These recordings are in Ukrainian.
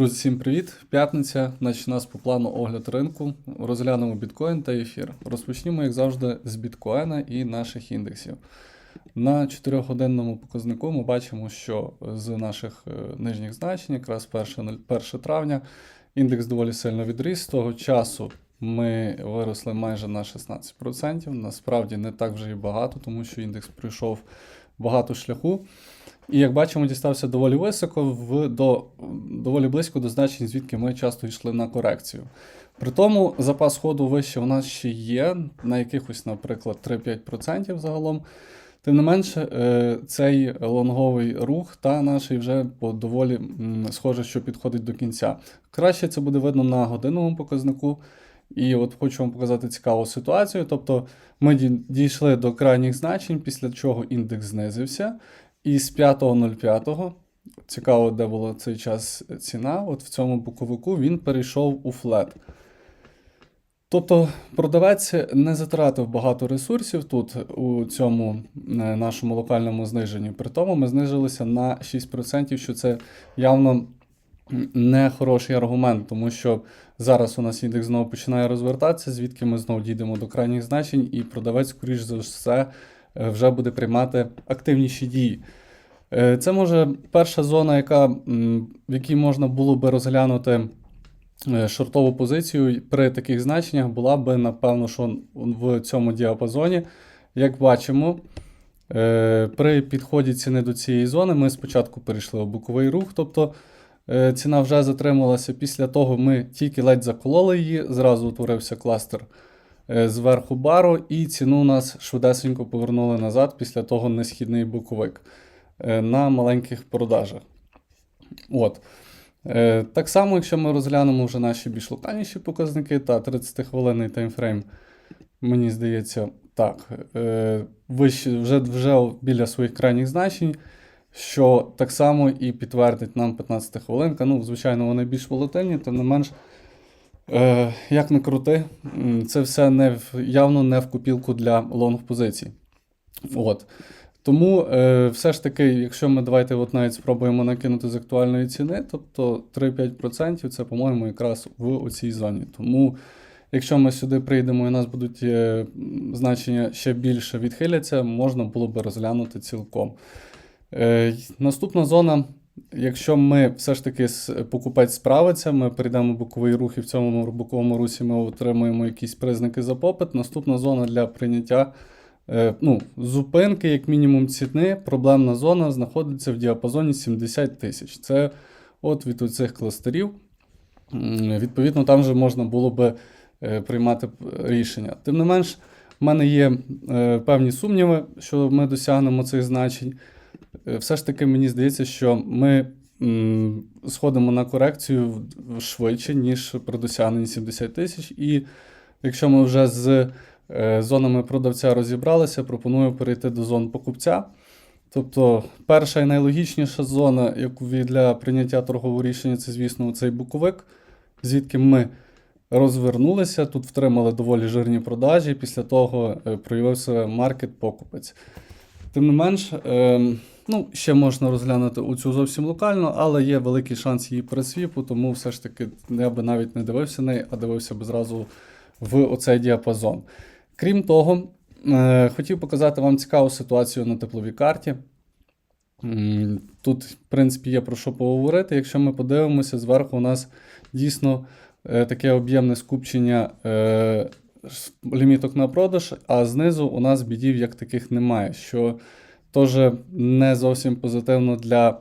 Друзі, всім привіт! П'ятниця, значить у нас по плану огляд ринку. Розглянемо біткоін та ефір. Розпочнімо, як завжди, з біткоїна і наших індексів. На 4-годинному показнику ми бачимо, що з наших е, нижніх значень, якраз 1, 1 травня, індекс доволі сильно відріс. З того часу ми виросли майже на 16%. Насправді не так вже і багато, тому що індекс пройшов багато шляху. І як бачимо, дістався доволі високо, в, до, доволі близько до значень, звідки ми часто йшли на корекцію. При тому запас ходу вище у нас ще є, на якихось, наприклад, 3-5% загалом. Тим не менше, е, цей лонговий рух та наш вже доволі схоже, що підходить до кінця. Краще це буде видно на годинному показнику. І от хочу вам показати цікаву ситуацію. Тобто ми дійшли до крайніх значень, після чого індекс знизився. І з 5.05, цікаво, де була цей час ціна, от в цьому боковику він перейшов у флет. Тобто продавець не затратив багато ресурсів тут у цьому е, нашому локальному зниженні. При тому ми знижилися на 6%, що це явно не хороший аргумент, тому що зараз у нас індекс знову починає розвертатися, звідки ми знову дійдемо до крайніх значень, і продавець, скоріш за все, е, вже буде приймати активніші дії. Е, Це може перша зона, яка, в якій можна було би розглянути е, шортову позицію при таких значеннях, була би, напевно, що в цьому діапазоні. Як бачимо, при підході ціни до цієї зони ми спочатку перейшли у боковий рух, тобто ціна вже затрималася. Після того ми тільки ледь закололи її, зразу утворився кластер е, зверху бару, і ціну у нас швидесенько повернули назад після того несхідний боковик е, на маленьких продажах. От. Е, Так само, якщо ми розглянемо вже наші більш локальніші показники, та 30-хвилинний таймфрейм, мені здається, так, е, вище, вже, вже біля своїх крайніх значень, що так само і підтвердить нам 15 хвилинка. Ну, звичайно, вони більш волатильні, тим не менш, е, як не крути, це все не в, явно не в копілку для лонг позицій. От. Тому е, все ж таки, якщо ми давайте от навіть спробуємо накинути з актуальної ціни, тобто 3-5% це, по-моєму, якраз в оцій зоні. Тому, якщо ми сюди прийдемо і у нас будуть е, значення ще більше відхиляться, можна було би розглянути цілком. Е, наступна зона. Якщо ми все ж таки покупець справиться, ми перейдемо боковий рух і в цьому боковому русі ми отримуємо якісь признаки за попит. Наступна зона для прийняття е, ну, зупинки, як мінімум, ціни, проблемна зона знаходиться в діапазоні 70 тисяч. Це от від цих кластерів. Відповідно, там вже можна було би е, приймати рішення. Тим не менш, в мене є певні сумніви, що ми досягнемо цих значень. Е, Все ж таки, мені здається, що ми сходимо на корекцію швидше, ніж при досягненні 70 тисяч. І якщо ми вже з е, зонами продавця розібралися, пропоную перейти до зон покупця. Тобто, перша і найлогічніша зона, яку для прийняття торгового рішення, це, звісно, цей буковик, звідки ми розвернулися, тут втримали доволі жирні продажі, після того е, проявив себе маркет-покупець. Тим не менш, е, ну, ще можна розглянути оцю зовсім локально, але є великий шанс її пересвіпу, тому все ж таки я би навіть не дивився неї, а дивився би зразу в оцей діапазон. Крім того, е, хотів показати вам цікаву ситуацію на тепловій карті. Тут, в принципі, є про що поговорити. Якщо ми подивимося, зверху у нас дійсно е, таке об'ємне скупчення е, ліміток на продаж, а знизу у нас бідів як таких немає, що теж не зовсім позитивно для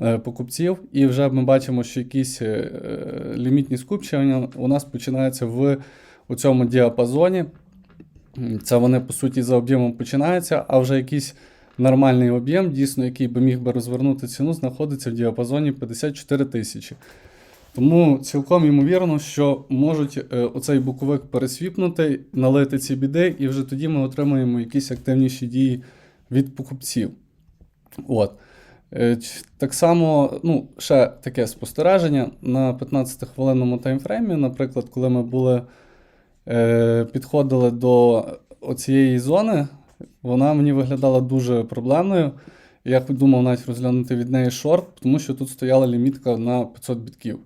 е, покупців. І вже ми бачимо, що якісь е, лімітні скупчення у нас починаються в у цьому діапазоні. Це вони, по суті, за об'ємом починаються, а вже якийсь нормальний об'єм, дійсно, який би міг би розвернути ціну, знаходиться в діапазоні 54 тисячі. Тому цілком ймовірно, що можуть е, оцей боковик пересвіпнути, налити ці біди, і вже тоді ми отримаємо якісь активніші дії від покупців. От. Е, Так само, ну, ще таке спостереження на 15-хвилинному таймфреймі, наприклад, коли ми були, е, підходили до оцієї зони, вона мені виглядала дуже проблемною. Я думав навіть розглянути від неї шорт, тому що тут стояла лімітка на 500 бітків.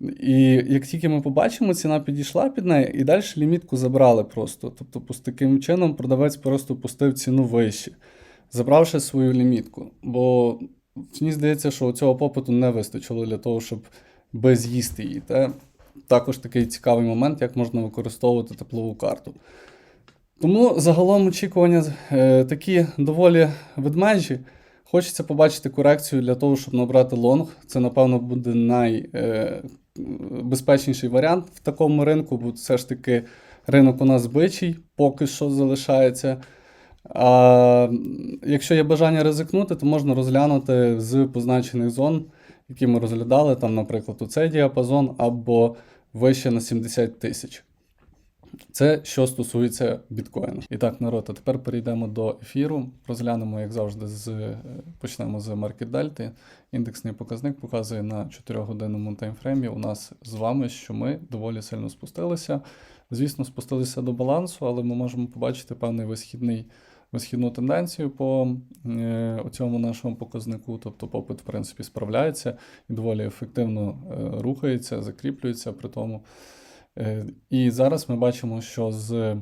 І як тільки ми побачимо, ціна підійшла під неї, і далі лімітку забрали просто. Тобто, таким чином продавець просто пустив ціну вище, забравши свою лімітку. Бо мені здається, що цього попиту не вистачило для того, щоб без'їсти її. Та також такий цікавий момент, як можна використовувати теплову карту. Тому загалом очікування е, такі доволі ведмежі. Хочеться побачити корекцію для того, щоб набрати лонг. Це, напевно, буде найбезпечніший варіант в такому ринку, бо все ж таки ринок у нас бичий, поки що залишається. А якщо є бажання ризикнути, то можна розглянути з позначених зон, які ми розглядали, там, наприклад, у цей діапазон або вище на 70 тисяч. Це що стосується біткоїна. І так, народ, а тепер перейдемо до ефіру. Розглянемо, як завжди, з е, почнемо з Market Delta. Індексний показник показує на 4-годинному таймфреймі у нас з вами, що ми доволі сильно спустилися. Звісно, спустилися до балансу, але ми можемо побачити певний висхідний. Висхідну тенденцію по е, цьому нашому показнику, тобто попит, в принципі, справляється і доволі ефективно е, рухається, закріплюється при тому. Е, І зараз ми бачимо, що з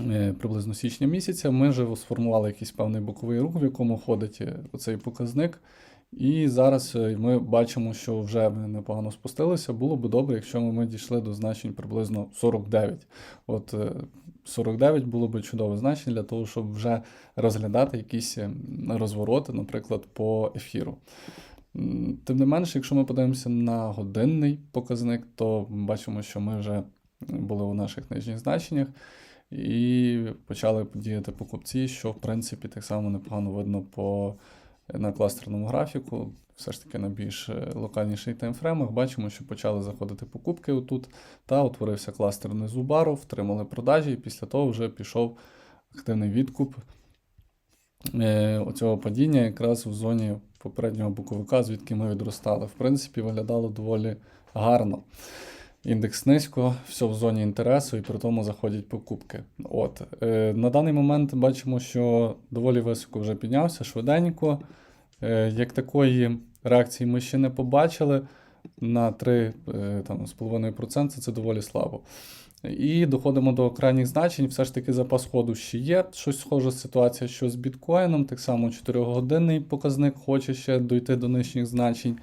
е, приблизно січня місяця ми вже сформували якийсь певний боковий рух, в якому ходить е, оцей показник. І зараз ми бачимо, що вже ми непогано спустилися. Було би добре, якщо ми дійшли до значень приблизно 49. От е, 49 було би чудове значення для того, щоб вже розглядати якісь е, розвороти, наприклад, по ефіру. Тим не менше, якщо ми подивимося на годинний показник, то бачимо, що ми вже були у наших нижніх значеннях і почали діяти покупці, що в принципі так само непогано видно по на кластерному графіку. Все ж таки на більш е, локальніших таймфреймах бачимо, що почали заходити покупки отут, та утворився кластер внизу бару, втримали продажі, і після того вже пішов активний відкуп е, оцього падіння якраз в зоні попереднього боковика, звідки ми відростали. В принципі, виглядало доволі гарно. Індекс низько, все в зоні інтересу, і при тому заходять покупки. От. Е, на даний момент бачимо, що доволі високо вже піднявся, швиденько. Е, як такої реакції ми ще не побачили. На 3,5% це доволі слабо. І доходимо до крайніх значень. Все ж таки запас ходу ще є. Щось схожа ситуація, що з біткоїном, так само 4-годинний показник хоче ще дойти до нижніх значень.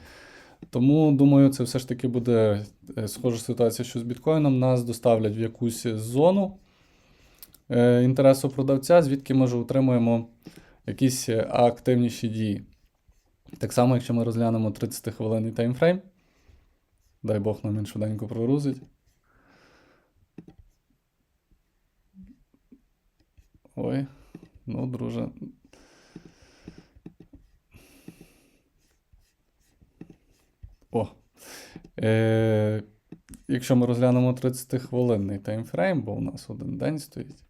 Тому, думаю, це все ж таки буде е, схожа ситуація, що з біткоїном нас доставлять в якусь зону е, інтересу продавця, звідки ми вже отримуємо якісь е, активніші дії. Так само, якщо ми розглянемо 30-хвилинний таймфрейм, дай Бог нам він швиденько прогрузить. Ой, ну, друже. О. Е, якщо ми розглянемо 30-хвилинний таймфрейм, бо у нас один день стоїть,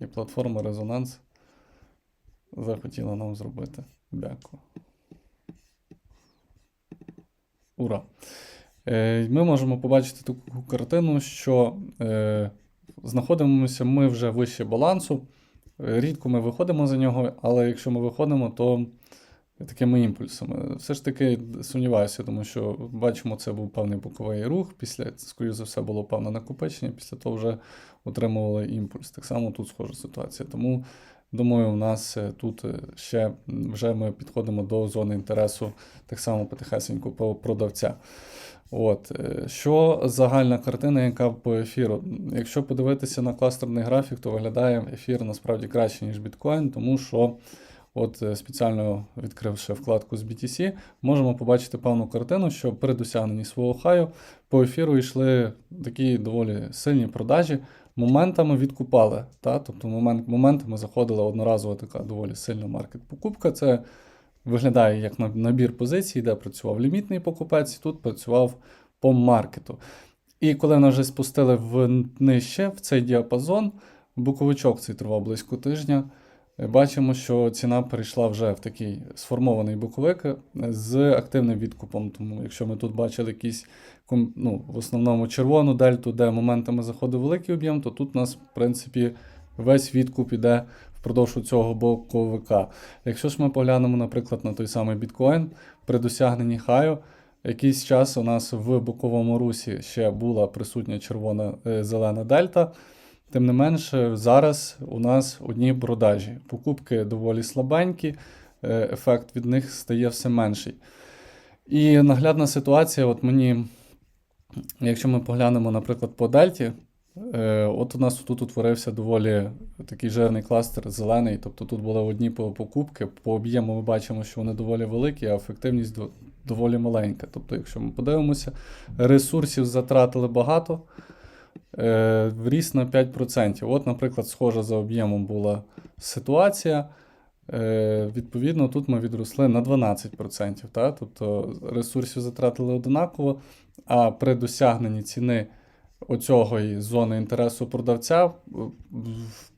і платформа Резонанс захотіла нам зробити. Дякую. Ура! Е, ми можемо побачити таку картину, що е, знаходимося ми вже вище балансу. Рідко ми виходимо за нього, але якщо ми виходимо, то такими імпульсами. Все ж таки сумніваюся, тому що бачимо, це був певний боковий рух. Після, скоріш за все, було певне накопичення, після того вже отримували імпульс. Так само тут схожа ситуація. Тому думаю, у нас е, тут е, ще вже ми підходимо до зони інтересу, так само потихесенько по продавця. От, е, що загальна картина, яка по ефіру? Якщо подивитися на кластерний графік, то виглядає ефір насправді краще, ніж біткоін, тому що от е, спеціально відкривши вкладку з BTC, можемо побачити певну картину, що при досягненні свого хаю по ефіру йшли такі доволі сильні продажі. Моментами відкупали. Та? Тобто момент, моментами заходила одноразова така доволі сильна маркет-покупка. Це виглядає як набір позицій, де працював лімітний покупець, і тут працював по маркету. І коли нас вже спустили в нижче, в цей діапазон, боковичок цей тривав близько тижня. Бачимо, що ціна перейшла вже в такий сформований боковик е, з активним відкупом. Тому якщо ми тут бачили якісь ну, в основному червону дельту, де моментами заходив великий об'єм, то тут у нас, в принципі, весь відкуп іде впродовж цього боковика. Якщо ж ми поглянемо, наприклад, на той самий біткоін, при досягненні хаю, якийсь час у нас в боковому русі ще була присутня червона е, зелена дельта. Тим не менше, зараз у нас одні продажі. Покупки доволі слабенькі, е, ефект від них стає все менший. І наглядна ситуація, от мені, якщо ми поглянемо, наприклад, по дельті, е, от у нас тут утворився доволі такий жирний кластер зелений, тобто тут були одні покупки, по об'єму ми бачимо, що вони доволі великі, а ефективність доволі маленька. Тобто, якщо ми подивимося, ресурсів затратили багато, вріс на 5%. От, наприклад, схожа за об'ємом була ситуація. Е, Відповідно, тут ми відросли на 12%. Та? Тобто ресурсів затратили однаково, а при досягненні ціни оцього зони інтересу продавця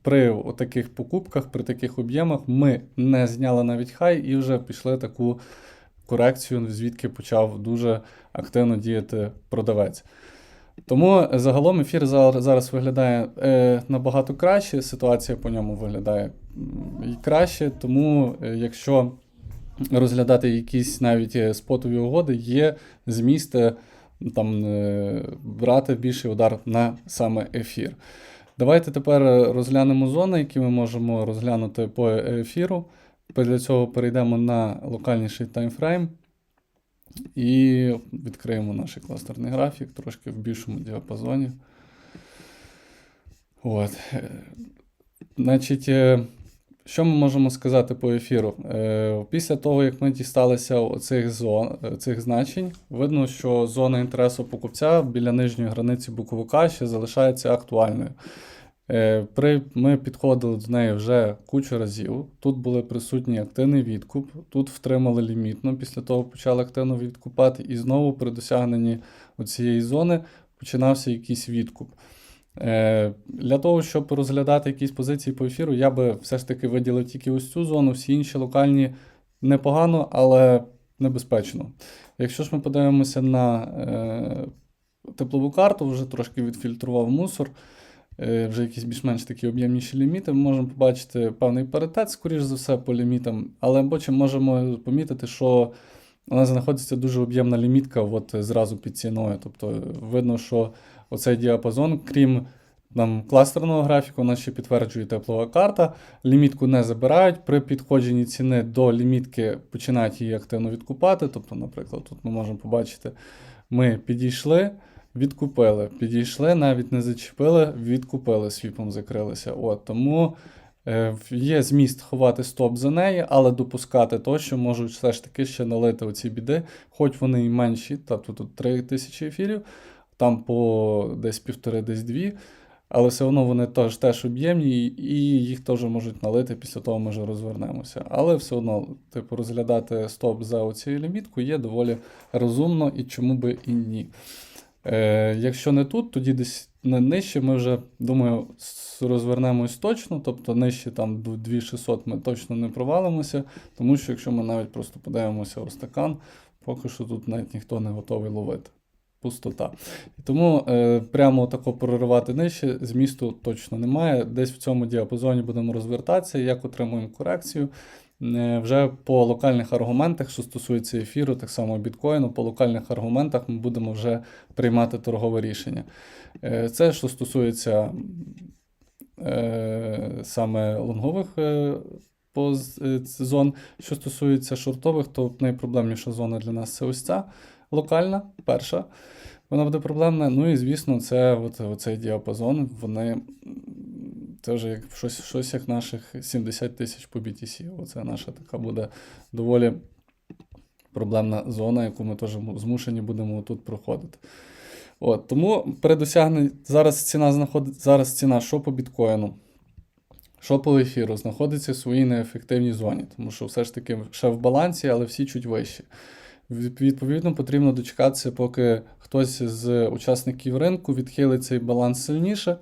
при таких покупках, при таких об'ємах ми не зняли навіть хай і вже пішли таку корекцію, звідки почав дуже активно діяти продавець. Тому загалом ефір зар- зараз виглядає е, набагато краще, ситуація по ньому виглядає і краще. Тому, е, якщо розглядати якісь навіть е, спотові угоди, є зміст е, там, е, брати більший удар на саме ефір. Давайте тепер е, розглянемо зони, які ми можемо розглянути по ефіру. Для цього перейдемо на локальніший таймфрейм. І відкриємо наш кластерний графік трошки в більшому діапазоні. От. Е, Значить, е, що ми можемо сказати по ефіру? Е, Після того, як ми дісталися оцих зон, цих значень, видно, що зона інтересу покупця біля нижньої границі боковика ще залишається актуальною. Е, При, ми підходили до неї вже кучу разів. Тут були присутні активний відкуп, тут втримали лімітно, після того почали активно відкупати, і знову при досягненні цієї зони починався якийсь відкуп. Е, Для того, щоб розглядати якісь позиції по ефіру, я би все ж таки виділив тільки ось цю зону, всі інші локальні непогано, але небезпечно. Якщо ж ми подивимося на е, теплову карту, вже трошки відфільтрував мусор, вже якісь більш-менш такі об'ємніші ліміти, ми можемо побачити певний паритет, скоріш за все, по лімітам, але потім можемо помітити, що у нас знаходиться дуже об'ємна лімітка от зразу під ціною. Тобто видно, що оцей діапазон, крім там, кластерного графіку, у нас ще підтверджує теплова карта. Лімітку не забирають. При підходженні ціни до лімітки починають її активно відкупати. Тобто, наприклад, тут ми можемо побачити, ми підійшли, відкупили, підійшли, навіть не зачепили, відкупили, свіпом закрилися. От, тому е, є зміст ховати стоп за неї, але допускати то, що можуть все ж таки ще налити оці біди, хоч вони і менші, тобто тут 3 тисячі ефірів, там по десь півтори, десь дві. Але все одно вони теж, теж об'ємні, і їх теж можуть налити після того, ми вже розвернемося. Але все одно, типу, розглядати стоп за оцією лімітку є доволі розумно і чому би і ні. Е, Якщо не тут, тоді десь на нижче ми вже, думаю, розвернемось точно, тобто нижче там 2600 ми точно не провалимося, тому що якщо ми навіть просто подивимося у стакан, поки що тут навіть ніхто не готовий ловити. Пустота. І Тому е, прямо тако проривати нижче змісту точно немає. Десь в цьому діапазоні будемо розвертатися, як отримуємо корекцію. Е, Вже по локальних аргументах, що стосується ефіру, так само біткоїну, по локальних аргументах ми будемо вже приймати торгове рішення. Е, Це що стосується е, саме лонгових зон. Що стосується шортових, то найпроблемніша зона для нас це ось ця локальна, перша. Вона буде проблемна. Ну і звісно, це от, оцей діапазон. Вони вже як щось, щось як наших 70 тисяч по BTC. Оце наша така буде доволі проблемна зона, яку ми теж змушені будемо тут проходити. От, тому при досягненні зараз ціна знаходить зараз ціна що по біткоїну, що по ефіру, знаходиться в своїй неефективній зоні, тому що все ж таки ще в балансі, але всі чуть вищі. Відповідно, потрібно дочекатися, поки хтось з учасників ринку відхилить цей баланс сильніше,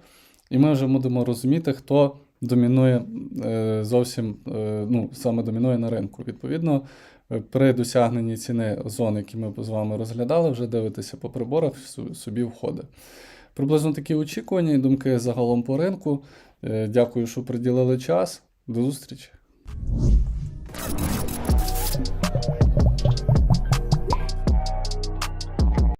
і ми вже будемо розуміти, хто домінує е, зовсім, е, ну, саме домінує на ринку. Відповідно, е, при досягненні ціни зон, які ми з вами розглядали, вже дивитися по приборах, собі входить. Приблизно такі очікування і думки загалом по ринку. Дякую, що приділили час. До зустрічі.